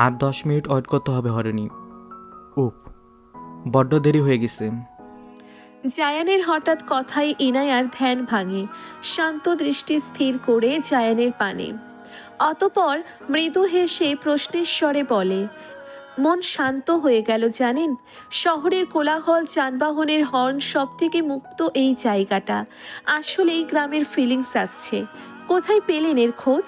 আর দশ minute wait করতে হবে হরেনি। উপ বড্ড দেরি হয়ে গেছে। জায়ানের হঠাৎ কথায় ইনায়ার ধ্যান ভাঙে। শান্ত দৃষ্টি স্থির করে জায়ানের পানে। অতপর মৃদু হেসে প্রশ্নেশ্বরে বলে, মন শান্ত হয়ে গেল জানেন? শহরের কোলাহল যানবাহনের হর্ন সব থেকে মুক্ত এই জায়গাটা। আসলেই গ্রামের ফিলিংস আসছে। কোথায় পেলেন এর খোঁজ?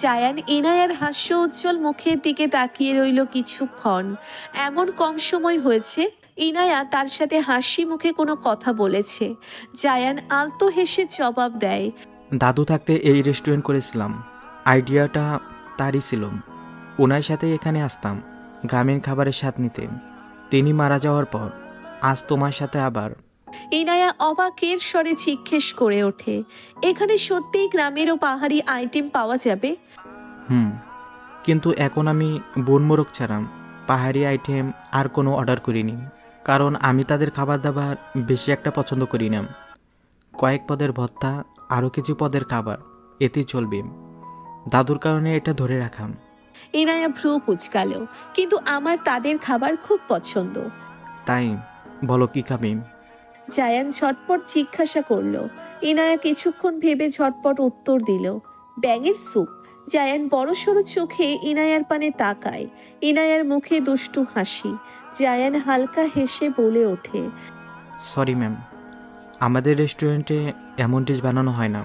চায়ান এনায়ার হাস্য উজ্জ্বল মুখের দিকে তাকিয়ে রইল কিছুক্ষণ। এমন কম সময় হয়েছে ইনায়া তার সাথে হাসি মুখে কোনো কথা বলেছে। জায়ান আলতো হেসে জবাব দেয়, দাদু থাকতে এই রেস্টুরেন্ট করেছিলাম। আইডিয়াটা তারই ছিল। ওনার সাথে এখানে আসতাম, গ্রামীণ খাবারের স্বাদ নিতে। তিনি মারা যাওয়ার পর, আজ তোমার সাথে আবার ইনায়া অবাকের স্বরে জিজ্ঞেস করে ওঠে এখানে সত্যিই গ্রামের ও পাহাড়ি আইটেম পাওয়া যাবে? হুম কিন্তু এখন আমি বনমোরগ ছাড়াম। পাহাড়ি আইটেম আর কোনো অর্ডার করিনি কারণ আমি তাদের খাবার দাবার বেশি একটা পছন্দ করি না। কয়েক পদের ভত্তা আরও কিছু পদের খাবার এতেই চলবে। দাদুর কারণে এটা ধরে রাখাম। ইনায়া ভ্রু কুচকাল কিন্তু আমার তাদের খাবার খুব পছন্দ। তাই বলো কি খাবি? জায়ান ঝটপট জিজ্ঞাসা করল। ইনায়া কিছুক্ষণ ভেবে ঝটপট উত্তর দিল, ব্যাঙের স্যুপ। জায়ান বড় সড়ো চোখে ইনায়ার পানে তাকায়। ইনায়ার মুখে দুষ্টু হাসি। জায়ান হালকা হেসে বলে ওঠে, সরি ম্যাম, আমাদের রেস্টুরেন্টে এমন ডিশ বানানো হয় না।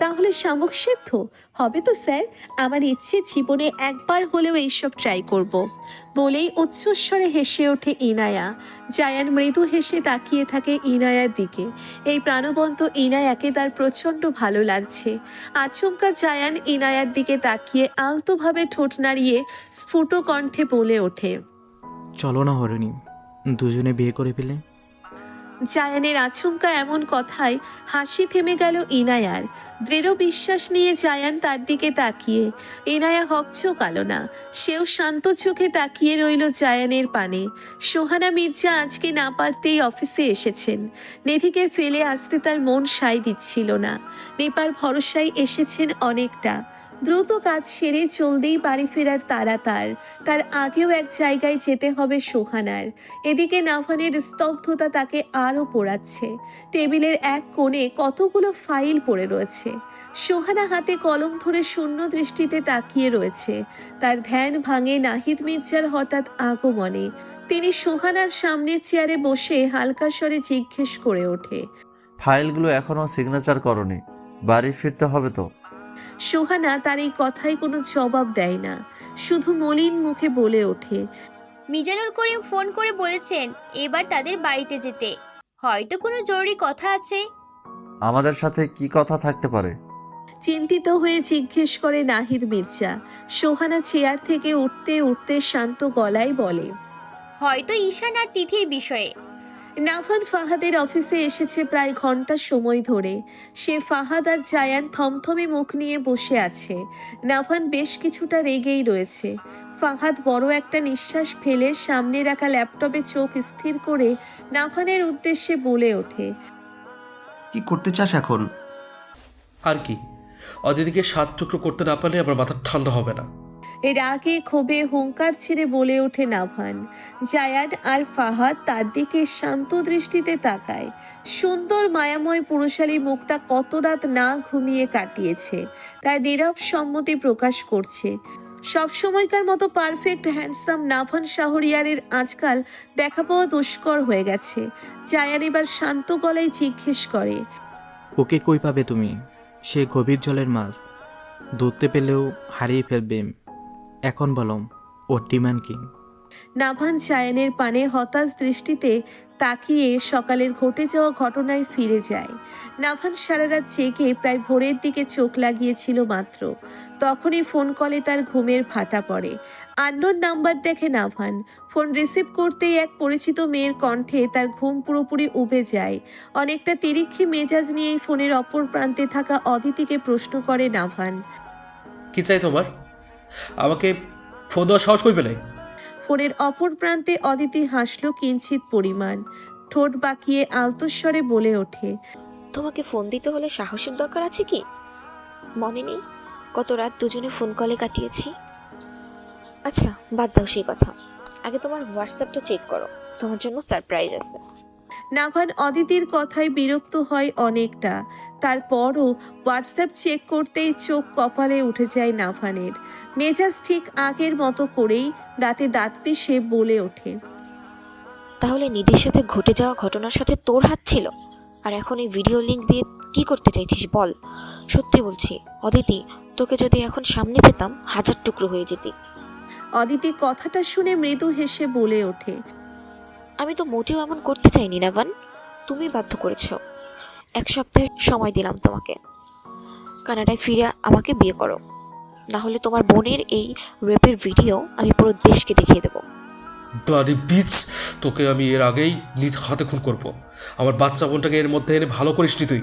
তাহলে শামুক সেদ্ধ? হবে তো স্যার, আমার ইচ্ছে জীবনে একবার হলেও এইসব ট্রাই করব। বলেই উচ্চস্বরে হেসে ওঠে ইনায়া। জায়ান মৃদু হেসে তাকিয়ে থাকে ইনায়ার দিকে। এই প্রাণবন্ত ইনায়াকে তার প্রচণ্ড ভালো লাগছে। আচমকা জায়ান ইনায়ার দিকে তাকিয়ে আলতোভাবে ঠোঁট নাড়িয়ে স্ফুট কণ্ঠে বলে ওঠে, চলো না হরণি, দুজনে বিয়ে করে ফেলে। জায়ানের আচমকা এমন কথায় হাসি থেমে গেল ইনায়ার। দৃঢ় বিশ্বাস নিয়ে জায়ান তার দিকে তাকিয়ে। ইনায়া হকচকালো না, সেও শান্ত চোখে তাকিয়ে রইল জায়ানের পানে। সোহানা মির্জা আজকে না পারতেই অফিসে এসেছেন। নিধিকে ফেলে আসতে তার মন সাই দিচ্ছিল না। রিপার ভরসায় এসেছেন অনেকটা। দ্রুত কাজ সেরে চলতেই বাড়ি ফেরার তারা তার। তার আগেও এক জায়গায় যেতে হবে সোহানার। এদিকে নাফানের স্তব্ধতা তাকে আরও পোড়াচ্ছে। টেবিলের এক কোণে কতগুলো ফাইল পড়ে রয়েছে। সোহানা হাতে কলম ধরে শূন্য দৃষ্টিতে তাকিয়ে রয়েছে। তার ধ্যান ভাঙে নাহিদ মির্জার হঠাৎ আগমনে। তিনি সোহানার সামনের চেয়ারে বসে হালকা স্বরে জিজ্ঞেস করে ওঠে। ফাইলগুলো এখনও সিগনেচার করনি। বাড়ি ফিরতে হবে তো। সোহানা তার এই কথায় কোনো জবাব দেয় না। শুধু মলিন মুখে বলে ওঠে মিজানুর করিম ফোন করে বলেছেন এবার তাদের বাড়িতে যেতে। হয়তো কোনো জরুরি কথা আছে? আমাদের সাথে কি কথা থাকতে পারে? চিন্তিত হয়ে জিজ্ঞেস করে নাহিদ মির্জা। সোহানা চেয়ার থেকে উঠতে উঠতে শান্ত গলায় বলে হয়তো ঈশান আর তিথির বিষয়ে। নাভান ফাহাদের অফিসে এসেছে প্রায় ঘণ্টা সময় ধরে। সে ফাহাদ আর জায়ান থমথমে মুখ নিয়ে বসে আছে। নাফান বেশ কিছুটা রেগেই রয়েছে। ফাহাদ বড় একটা নিঃশ্বাস ফেলে সামনে রাখা ল্যাপটপে চোখ স্থির করে নাফানের উদ্দেশ্যে বলে ওঠে কি করতে চাস এখন? আর কি? অদিতিকে সাত টুকরো করতে না পারলে আমার মাথা ঠান্ডা হবে না। রাগে ক্ষোভে হুঙ্কার ছেড়ে বলে ওঠে নাভান। জায়ান আর ফাহাদ তার দিকে শান্ত দৃষ্টিতে তাকায়। সুন্দর মায়াময় পুরুষালী মুখটা কত রাত না ঘুমিয়ে কাটিয়েছে। তার নীরব সম্মতি প্রকাশ করছে। সবসময়কার মতো পারফেক্ট, হ্যান্ডসাম নাভান শাহরিয়ারের আজকাল দেখা পাওয়া দুষ্কর হয়ে গেছে। জায়ান এবার শান্ত গলায় জিজ্ঞেস করে, ওকে কই পাবে তুমি? সে গভীর জলের মাছ। ধরতে পেলেও হারিয়ে ফেলবে এখন বলো ওর ডিমান্ড কি। নাভান জায়ানের পানে হতাশ দৃষ্টিতে তাকিয়ে সকালের ঘটে যাওয়া ঘটনায় ফিরে যায়। নাভান সারা রাত জেগে প্রায় ভোরের দিকে চোখ লাগিয়েছিল মাত্র। তখনই ফোন কলে তার ঘুমের ভাটা পড়ে। আন্নোর নাম্বার দেখে নাভান ফোন রিসিভ করতেই এক পরিচিত মেয়ের কণ্ঠে তার ঘুম পুরোপুরি উবে যায়। অনেকটা তিরিক্ষি মেজাজ নিয়েই ফোনের অপর প্রান্তে থাকা অদিতিকে প্রশ্ন করে নাভান কি চাই তোমার? আমাকে ফোন দেওয়ার সাহস কই পেলে? ফোনের অপর প্রান্তে অদিতি হাসল কিঞ্চিত পরিমাণ। ঠোঁট বাঁকিয়ে আলতস্বরে বলে ওঠে তোমাকে ফোন দিতে হলে সাহসের দরকার আছে কি? মনে নেই? কত রাত দুজনে ফোন কলে কাটিয়েছি। আচ্ছা বাদ দাও সেই কথা। আগে তোমার হোয়াটসঅ্যাপটা চেক করো। তোমার জন্য সারপ্রাইজ আছে। নাভান অদিতির কথায় বিরক্ত হয় অনেকটা। তারপরও হোয়াটসঅ্যাপ চেক করতেই চোখ কপালে উঠে যায় নাভানের। মেজাজ ঠিক আগের মতো করেই দাঁতে দাঁত পিষে বলে ওঠে। তাহলে নিধির সাথে ঘটে যাওয়া ঘটনার সাথে তোর হাত ছিল? আর এখন এই ভিডিও লিংক দিয়ে কি করতে চাইছিস বল? সত্যি বলছি অদিতি তোকে যদি এখন সামনে পেতাম হাজার টুকরো হয়ে যেতি। অদিতি কথাটা শুনে মৃদু হেসে বলে ওঠে। আমি তো মোটেও এমন করতে চাইনি নাভান। তুমি বাধ্য করেছ। এক সপ্তাহের সময় দিলাম তোমাকে। কানাডায় ফিরে আমাকে বিয়ে করো। না হলে তোমার বোনের এই রেপের ভিডিও আমি পুরো দেশকে দেখিয়ে দেবো। ব্লাডি বিচ তোকে আমি এর আগেই নিজ হাতে খুন করব। আমার বাচ্চা বোনটাকে এর মধ্যে এনে ভালো করিস নি তুই।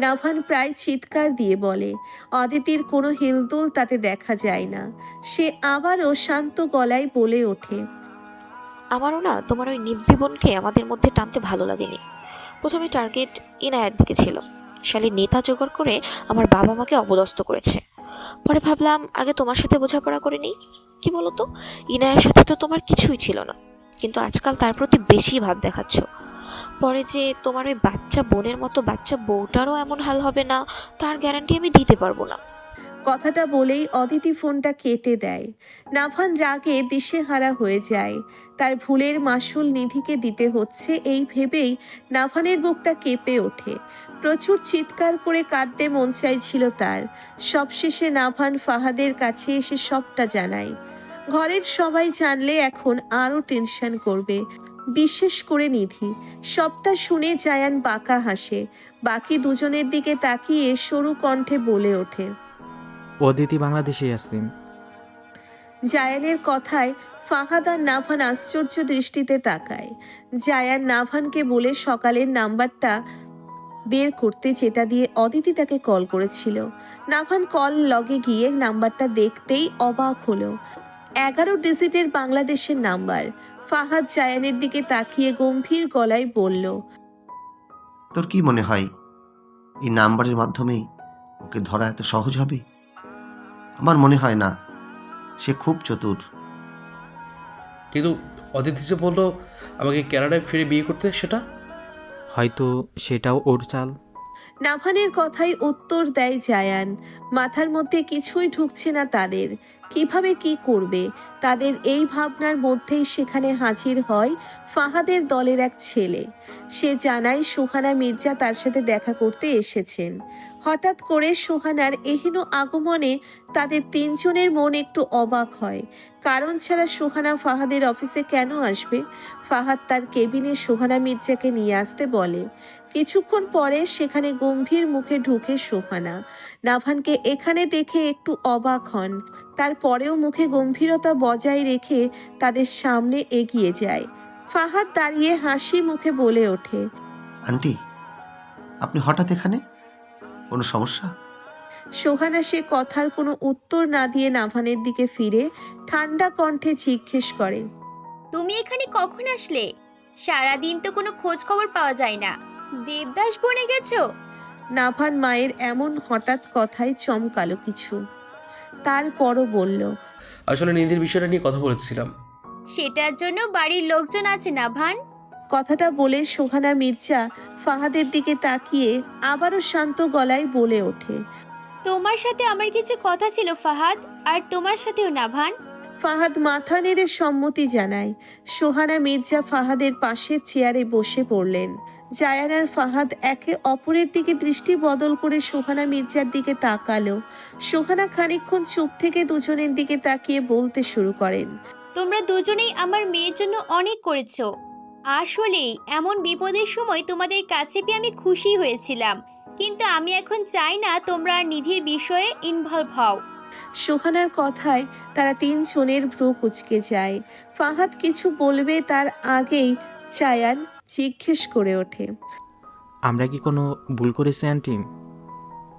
নাভান প্রায় চিৎকার দিয়ে বলে অদিতির কোনো হিলদোল তাতে দেখা যায় না। সে আবারও শান্ত গলায় বলে ওঠে। আমারও না তোমার ওই নিব্বি বোনকে আমাদের মধ্যে টানতে ভালো লাগেনি। প্রথমে টার্গেট ইনায়ার দিকে ছিল। শালি নেতা জোগাড় করে আমার বাবা মাকে অপদস্থ করেছে। পরে ভাবলাম, আগে তোমার সাথে বোঝাপড়া করে নিই? কি বলো তো ইনায়ের সাথে তো তোমার কিছুই ছিল না। কিন্তু আজকাল তার প্রতি বেশি ভাব দেখাচ্ছ। পরে যে তোমার ওই বাচ্চা বোনের মতো বাচ্চা বউটারও এমন হাল হবে না, তার গ্যারান্টি আমি দিতে পারব না। কথাটা বলেই অদিতি ফোনটা কেটে দেয়। নাভান রাগে দিশেহারা হয়ে যায়। তার ভুলের মাসুল নিধিকে দিতে হচ্ছে এই ভেবেই নাভানের বুকটা কেঁপে ওঠে। প্রচুর চিৎকার করে কাঁদতে মন চাইছিল তার। সবশেষে নাভান ফাহাদের কাছে এসে সবটা জানায়। ঘরের সবাই জানলে এখন আরও টেনশন করবে, বিশেষ করে নিধি। সবটা শুনে জায়ান বাঁকা হাসে। বাকি দুজনের দিকে তাকিয়ে সরু কণ্ঠে বলে ওঠে। অদিতি বাংলাদেশেই আসছেন জায়ানের কথায় ফাহাদ আর নাভান আশ্চর্য দৃষ্টিতে তাকায়। জায়ান নাভানকে বলে সকালের নাম্বারটা বের করতে যেটা দিয়ে অদিতি তাকে কল করেছিল। নাভান কল লগে গিয়ে নাম্বারটা দেখতেই অবাক হলো। এগারো ডিজিটের বাংলাদেশের নাম্বার। ফাহাদ জায়ানের দিকে তাকিয়ে গম্ভীর গলায় বলল তোর কি মনে হয় এই নাম্বারের মাধ্যমেই ওকে ধরা এত সহজ হবে? আমার মনে হয় না। সে খুব চতুর। কিন্তু অদিতি যে বলল আমাকে কানাডায় ফিরে বিয়ে করতে সেটা? হয়তো সেটাও ওর চাল। নাভানের কথাই উত্তর দেয় জায়ান। মাথার মধ্যে কিছুই ঢুকছে না তাদের। কীভাবে কি করবে? তাদের এই ভাবনার মধ্যেই সেখানে হাজির হয় ফাহাদের দলের এক ছেলে। সে জানায় সুহানা মির্জা তার সাথে দেখা করতে এসেছেন। হঠাৎ করে সোহানার এহেন আগমনে তাদের তিনজনের মন একটু অবাক হয়। কারণ ছাড়া সোহানা ফাহাদের অফিসে কেন আসবে? ফাহাদ তার কেবিনে সোহানা মির্জাকে নিয়ে আসতে বলে। কিছুক্ষণ পরে সেখানে গম্ভীর মুখে ঢুকে সোহানা। নাভানকে এখানে দেখে একটু অবাক হন। তারপরেও মুখে গম্ভীরতা বজায় রেখে তাদের সামনে এগিয়ে যায়। ফাহাদ দাঁড়িয়ে হাসি মুখে বলে ওঠে। আন্টি, আপনি হঠাৎ এখানে? কোনো সমস্যা? সোহানা সে কথার কোনো উত্তর না দিয়ে নাভানের দিকে ফিরে ঠান্ডা কণ্ঠে জিজ্ঞেস করে তুমি এখানে কখন আসলে? সারাদিন তো কোনো খোঁজ খবর পাওয়া যায় না। দেবদাস বনে গেছো? নাভান মায়ের এমন হঠাৎ কথায় চমকালো কিছু। তারপরও বলল আসলে নিধির বিষয়টা নিয়ে কথা বলেছিলাম। সেটার জন্য বাড়ির লোকজন আছে না ভান কথাটা বলে সোহানা মির্জা ফাহাদের দিকে তাকিয়ে আবারও শান্ত গলায় বলে ওঠে। তোমার সাথে আমার কিছু কথা ছিল ফাহাদ আর তোমার সাথেও না ভান। ফাহাদ মাথা নেড়ে সম্মতি জানায়। সোহানা মির্জা ফাহাদের পাশের চেয়ারে বসে পড়লেন। জায়ান আর ফাহাদ একে অপরের দিকে দৃষ্টি বদল করে সোহানা মির্জার দিকে তাকালো। সোহানা খানিকক্ষণ চুপ থেকে দুজনের দিকে তাকিয়ে বলতে শুরু করেন। তোমরা দুজনেই আমার মেয়ের জন্য অনেক করেছ। আসলেই এমন বিপদের সময় তোমাদের কাছে পেয়ে আমি খুশি হয়েছিলাম। কিন্তু আমি এখন চাই না তোমরা আর নিধির বিষয়ে ইনভলভ হও। সোহানার কথায় তারা তিন তিনজনের ভ্রু কুচকে যায়। ফাহাদ কিছু বলবে তার আগেই চায়ান জিজ্ঞেস করে ওঠে। আমরা কি কোনো ভুল করেছি আন্টি?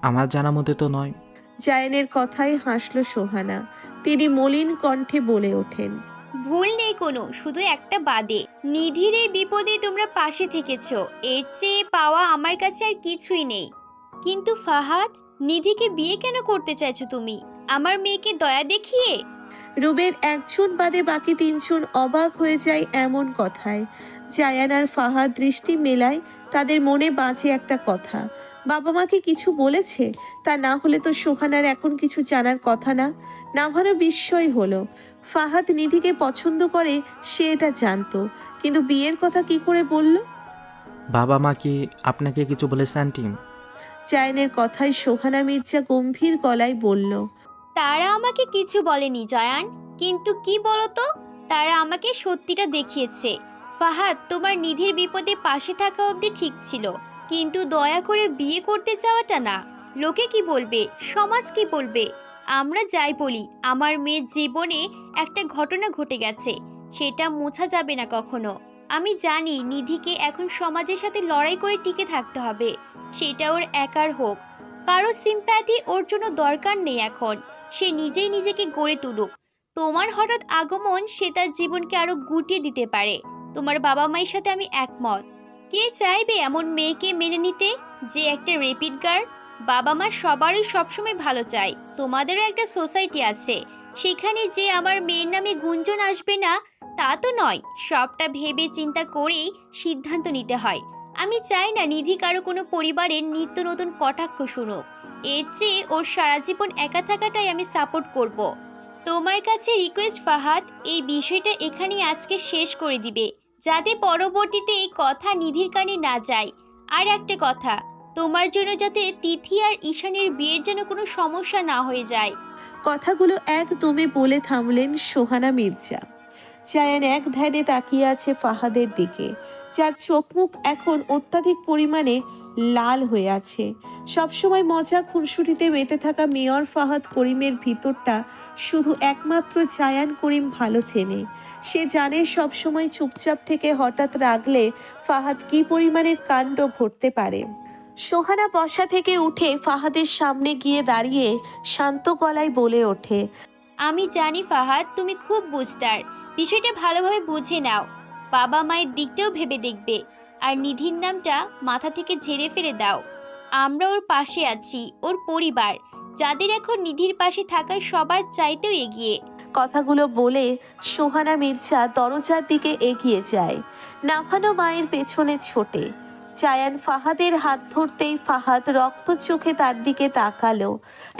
আমার জানা মতে তো নয়। জায়ানের কথায় হাসলো সোহানা। তিনি মলিন কণ্ঠে বলে ওঠেন। ভুল নেই কোনো, শুধু একটা বাদে। নিধির এই বিপদে তোমরা পাশে থেকেছো। এর চেয়ে পাওয়া আমার কাছে আর কিছুই নেই। কিন্তু ফাহাদ, নিধিকে বিয়ে কেন করতে চাইছো তুমি? আমার মেয়েকে দয়া দেখিয়ে? রুমের একজন বাদে বাকি তিনজন অবাক হয়ে যায় এমন কথায়। জায়ান আর ফাহাদ দৃষ্টি মেলায়, তাদের মনে বাঁচে একটা কথা। বাবা মাকে কিছু বলেছে? তা না হলে তো সোহানার এখন কিছু জানার কথা না? নাভানো বিস্ময় হলো। ফাহাদ নিধিকে পছন্দ করে সে এটা জানতো। কিন্তু বিয়ের কথা কি করে বলল? বাবা মা কি আপনাকে কিছু বলেছে আন্টি জায়ানের কথায় সোহানা মির্জা গম্ভীর গলায় বলল তারা আমাকে কিছু বলেনি জয়ান। কিন্তু কি বলতো? তারা আমাকে সত্যিটা দেখিয়েছে। ফাহাদ তোমার নিধির বিপদে পাশে থাকা অবধি ঠিক ছিল। কিন্তু দয়া করে বিয়ে করতে চাওয়াটা না। লোকে কি বলবে? সমাজ কি বলবে? আমরা যাই বলি, আমার মেয়ের জীবনে একটা ঘটনা ঘটে গেছে, সেটা মোছা যাবে না কখনো। আমি জানি নিধিকে এখন সমাজের সাথে লড়াই করে টিকে থাকতে হবে, সেটা ওর একার হোক। কারও সিম্প্যাথি ওর জন্য দরকার নেই এখন, সে নিজেই নিজেকে গড়ে তুলুক। তোমার হঠাৎ আগমন সে তার জীবনকে আরও গুটিয়ে দিতে পারে। তোমার বাবা মায়ের সাথে আমি একমত। কে চাইবে এমন মেয়েকে মেনে নিতে, যে একটা রেপিড গার্ড বাবা মা সবারই সবসময় ভালো চায়। তোমাদেরও একটা সোসাইটি আছে। সেখানে যে আমার মেয়ের নামে গুঞ্জন আসবে না, তা তো নয়। সবটা ভেবে চিন্তা করেই সিদ্ধান্ত নিতে হয়। আমি চাই না নিধি কারও কোনো পরিবারের নিত্য নতুন কটাক্ষ শুনুক। এর চেয়ে ওর সারা জীবন একা থাকাটাই আমি সাপোর্ট করব। তোমার কাছে রিকোয়েস্ট ফাহাদ, এই বিষয়টা এখানেই আজকে শেষ করে দিবে। যাতে পরবর্তীতে এই কথা নিধির কানে না যায়। আর একটা কথা তোমার জন্য যাতে তিথি আর ঈশানের বিয়ের যেন কোনো সমস্যা না হয়ে যায়। কথাগুলো একদমে বলে থামলেন সোহানা মির্জা। জায়ান এক ধ্যানে তাকিয়ে আছে ফাহাদের দিকে। যার চোখ মুখ এখন অত্যাধিক পরিমাণে লাল হয়ে আছে। সবসময় মজা খুনসুটিতে মেতে থাকা মেয়র ফাহাদ করিমের ভিতরটা শুধু একমাত্র জায়ান করিম ভালো চেনে। সে জানে সবসময় চুপচাপ থেকে হঠাৎ রাগলে ফাহাদ কি পরিমাণের কাণ্ড ঘটতে পারে। সোহানা বসা থেকে উঠে ফাহাদের সামনে গিয়ে দাঁড়িয়ে শান্ত গলায় বলে ওঠে আমি জানি ফাহাদ তুমি খুব বুঝদার। বিষয়টা ভালোভাবে বুঝে নাও। বাবা মায়ের দিকটাও ভেবে দেখবে। আর নিধির নামটা মাথা থেকে ঝেড়ে ফেলে দাও। আমরা ওর পাশে আছি ওর পরিবার। যাদের এখন নিধির পাশে থাকা সবার চাইতেও এগিয়ে। কথাগুলো বলে সোহানা মির্জা দরজার দিকে এগিয়ে যায়। নাফানো মায়ের পেছনে ছোটে। জায়ান ফাহাদের হাত ধরতেই ফাহাদ রক্ত চোখে তার দিকে তাকালো।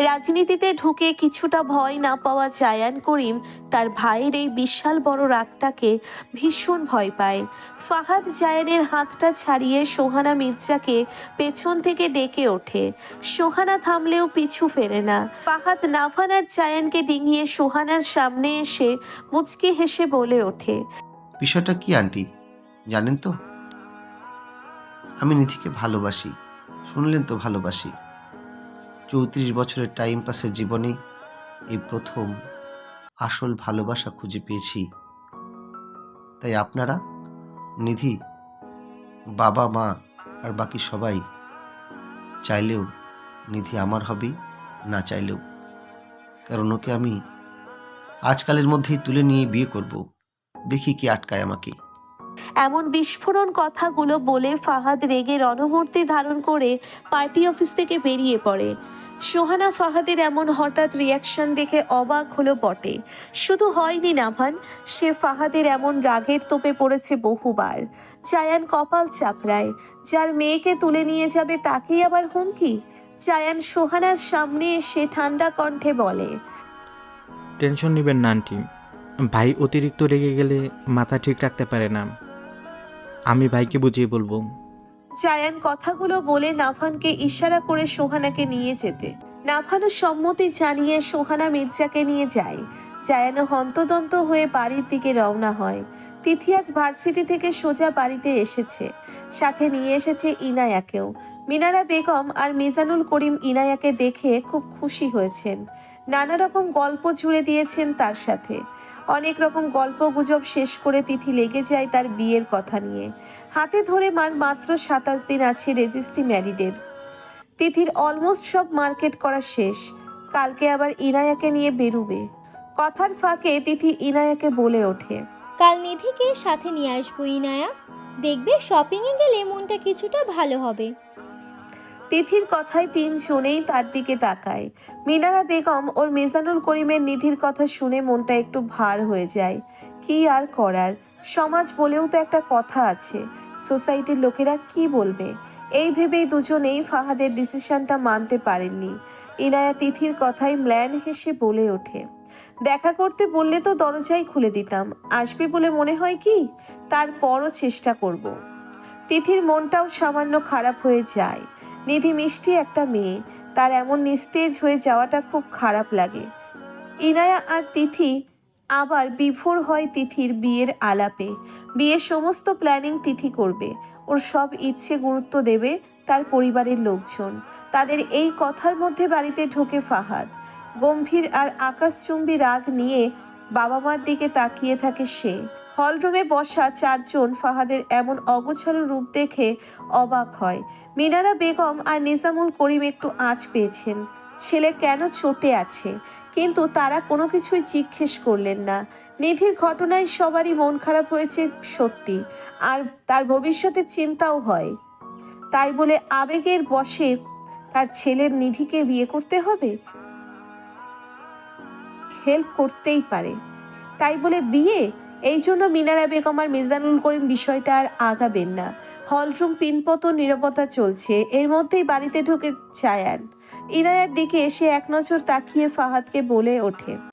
রাজনীতিতে ঢুকে কিছুটা ভয় না পাওয়া জায়ান করিম তার ভাইয়ের এই বিশাল বড় রাগটাকে ভীষণ ভয় পায়। ফাহাদ জায়ানের হাতটা ছাড়িয়ে সোহানা মির্জাকে পেছন থেকে ডেকে ওঠে। সোহানা থামলেও পিছু ফেরে না। ফাহাদ নাভান আর জায়ানকে ডিঙিয়ে সোহানার সামনে এসে মুচকি হেসে বলে ওঠে, বিষয়টা কি আন্টি? জানেন তো? আমি নিধিকে ভালোবাসি, শুনলেন তো ভালোবাসি। চৌত্রিশ বছরের টাইম পাসের জীবনে এই প্রথম আসল ভালোবাসা খুঁজে পেয়েছি। তাই আপনারা, নিধি, বাবা, মা আর বাকি সবাই চাইলেও নিধি আমার হবে না চাইলেও। কারণ ওকে আমি আজকালের মধ্যেই তুলে নিয়ে বিয়ে করব। দেখি কি আটকায় আমাকে। এমন বিস্ফোরণ কথাগুলো বলে ফাহাদ রেগে রণমূর্তি ধারণ করে পার্টি অফিস থেকে বেরিয়ে পড়ে। সোহানা ফাহাদের এমন হঠাৎ রিয়াকশন দেখে অবাক হলো বটে। শুধু হয়নি নাভান, সে ফাহাদের এমন রাগের তোপে পড়েছে বহুবার। চায়ান কপাল চাপড়ায়, যার মেয়েকে তুলে নিয়ে যাবে তাকেই আবার হুমকি? চায়ান সোহানার সামনে এসে ঠান্ডা কণ্ঠে বলে, টেনশন নেবেন না ভাই অতিরিক্ত রেগে গেলে মাথা ঠিক রাখতে পারে না। আমি ভাইকে বুঝিয়ে বলব। জায়ান কথাগুলো বলে নাফানকে ইশারা করে সোহানাকে নিয়ে যেতে। নাফানও সম্মতি জানিয়ে সোহানা মির্জাকে নিয়ে যায়। জায়ানও হন্তদন্ত হয়ে বাড়ির দিকে রওনা হয়। তিথি আজ ভার্সিটি থেকে সোজা বাড়িতে এসেছে। সাথে নিয়ে এসেছে ইনায়াকেও। মিনারা বেগম আর মিজানুল করিম ইনায়াকে দেখে খুব খুশি হয়েছেন। নানা রকম গল্প জুড়ে দিয়েছেন তার সাথে। অনেক রকম গল্প গুজব শেষ করে তিথি লেগে যায় তার বিয়ের কথা নিয়ে। হাতে ধরে মার মাত্র সাতাশ দিন আছে রেজিস্ট্রি ম্যারিডের। তিথির অলমোস্ট সব মার্কেট করা শেষ। কালকে আবার ইনায়াকে নিয়ে বেরুবে। কথার ফাঁকে তিথি ইনায়াকে বলে ওঠে। কাল নিধিকে সাথে নিয়ে আসব ইনায়া। দেখবে শপিংয়ে গেলে মনটা কিছুটা ভালো হবে। তিথির কথায় তিনজনেই তার দিকে তাকায়। মিনারা বেগম ওর মিজানুল করিমের নিধির কথা শুনে মনটা একটু ভার হয়ে যায়। কি আর করার? সমাজ বলেও তো একটা কথা আছে। সোসাইটির লোকেরা কি বলবে? এই ভেবেই দুজনেই ফাহাদের ডিসিশনটা মানতে পারেননি। ইনায়া তিথির কথায় ম্ল্যান হেসে বলে ওঠে, দেখা করতে বললে তো দরজাই খুলে দিতাম। আসবে বলে মনে হয় কি? তারপরও চেষ্টা করব। তিথির মনটাও সামান্য খারাপ হয়ে যায়। নিধি মিষ্টি একটা মেয়ে। তার এমন নিস্তেজ হয়ে যাওয়াটা খুব খারাপ লাগে। ইনায়া আর তিথি আবার বিফোর হয় তিথির বিয়ের আলাপে। বিয়ের সমস্ত প্ল্যানিং তিথি করবে। ওর সব ইচ্ছে গুরুত্ব দেবে তার পরিবারের লোকজন। তাদের এই কথার মধ্যে বাড়িতে ঢোকে ফাহাদ। গম্ভীর আর আকাশচুম্বী রাগ নিয়ে বাবা মার দিকে তাকিয়ে থাকে সে। হলরুমে বসা চারজন ফাহাদের এমন অগোছালো রূপ দেখে অবাক হয়। মিনারা বেগম আর নিজামুল করিম একটু আঁচ পেয়েছেন। ছেলে কেন চোটে আছে? কিন্তু তারা কোনো কিছুই জিজ্ঞেস করলেন না। নিধির ঘটনায় সবারই মন খারাপ হয়েছে সত্যি, আর তার ভবিষ্যতে চিন্তাও হয়। তাই বলে আবেগের বশে তার ছেলের নিধিকে বিয়ে করতে হবে? হেল্প করতেই পারে। তাই বলে বিয়ে? এই জন্য মিনারা বেগম আর মিজানুল করিম বিষয়টা আর আগাবেন না। হলরুম পিনপত নিরাপত্তা চলছে। এর মধ্যেই বাড়িতে ঢুকে চায়ান ইনায়ার দিকে এসে এক নজর তাকিয়ে ফাহাদকে বলে ওঠে।